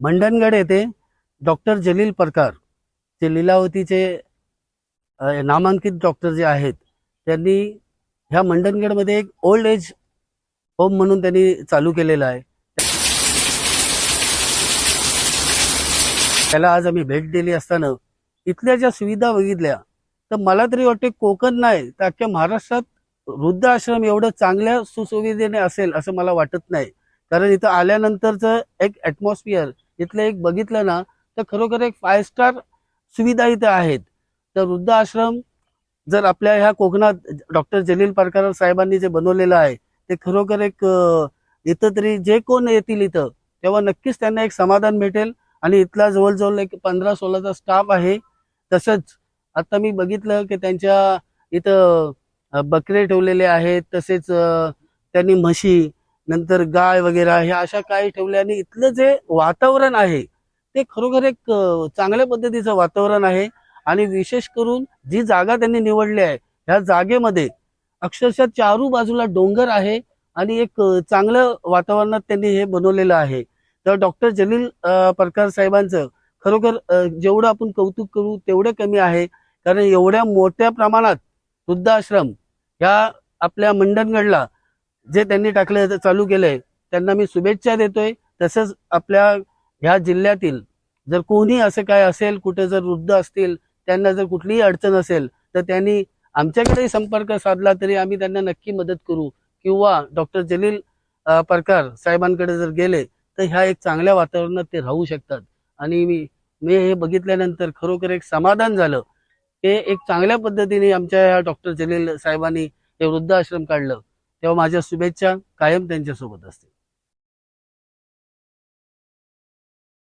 मंडणगड येथे डॉक्टर जलील परकार जे लीलावतीचे नामांकित डॉक्टर जे आहेत त्यांनी ह्या मंडणगडमध्ये एक ओल्ड एज होम म्हणून त्यांनी चालू केलेलं आहे. त्याला आज आम्ही भेट दिली असताना इथल्या ज्या सुविधा बघितल्या तर मला तरी वाटते कोकण नाही तर अख्ख्या महाराष्ट्रात वृद्धाश्रम एवढं चांगल्या सुसुविधेने असेल असं मला वाटत नाही. कारण इथं आल्यानंतरचं एक ॲटमॉस्फिअर इथलं एक बघितलं ना तर खरोखर एक फाय स्टार सुविधा इथं आहेत. तर वृद्धाश्रम जर आपल्या ह्या कोकणात डॉक्टर जलील पारकर साहेबांनी जे बनवलेलं आहे ते खरोखर एक इथं तरी जे कोण येतील इथं तेव्हा नक्कीच त्यांना एक समाधान भेटेल. आणि इथला जवळजवळ एक पंधरा सोळाचा स्टाफ आहे. तसंच आता मी बघितलं की त्यांच्या इथं बकरे ठेवलेले आहेत. तसेच त्यांनी म्हशी नंतर गाय वगैरे हे अशा काही ठेवल्याने इथलं जे वातावरण आहे ते खरोखर एक चांगल्या पद्धतीचं वातावरण आहे. आणि विशेष करून जी जागा त्यांनी निवडली आहे ह्या जागेमध्ये अक्षरशः चारू बाजूला डोंगर आहे आणि एक चांगलं वातावरणात त्यांनी हे बनवलेलं आहे. तर डॉक्टर जलील परकार साहेबांचं खरोखर जेवढं आपण कौतुक करू तेवढं कमी आहे. कारण एवढ्या मोठ्या प्रमाणात वृद्धाश्रम ह्या आपल्या मंडणगडला जे त्यांनी टाकलं चालू केलंय त्यांना मी शुभेच्छा देतोय. तसंच आपल्या ह्या जिल्ह्यातील जर कोणी असं काय असेल कुठे जर वृद्ध असतील त्यांना जर कुठलीही अडचण असेल तर त्यांनी आमच्याकडेही संपर्क साधला तरी आम्ही त्यांना नक्की मदत करू. किंवा डॉक्टर जलील परकार साहेबांकडे जर गेले तर ह्या एक चांगल्या वातावरणात ते राहू शकतात. आणि मी मी हे बघितल्यानंतर खरोखर एक समाधान झालं. हे एक चांगल्या पद्धतीने आमच्या ह्या डॉक्टर जलील साहेबांनी हे वृद्धाश्रम काढलं. तेव्हा माझ्या शुभेच्छा कायम त्यांच्यासोबत असतील.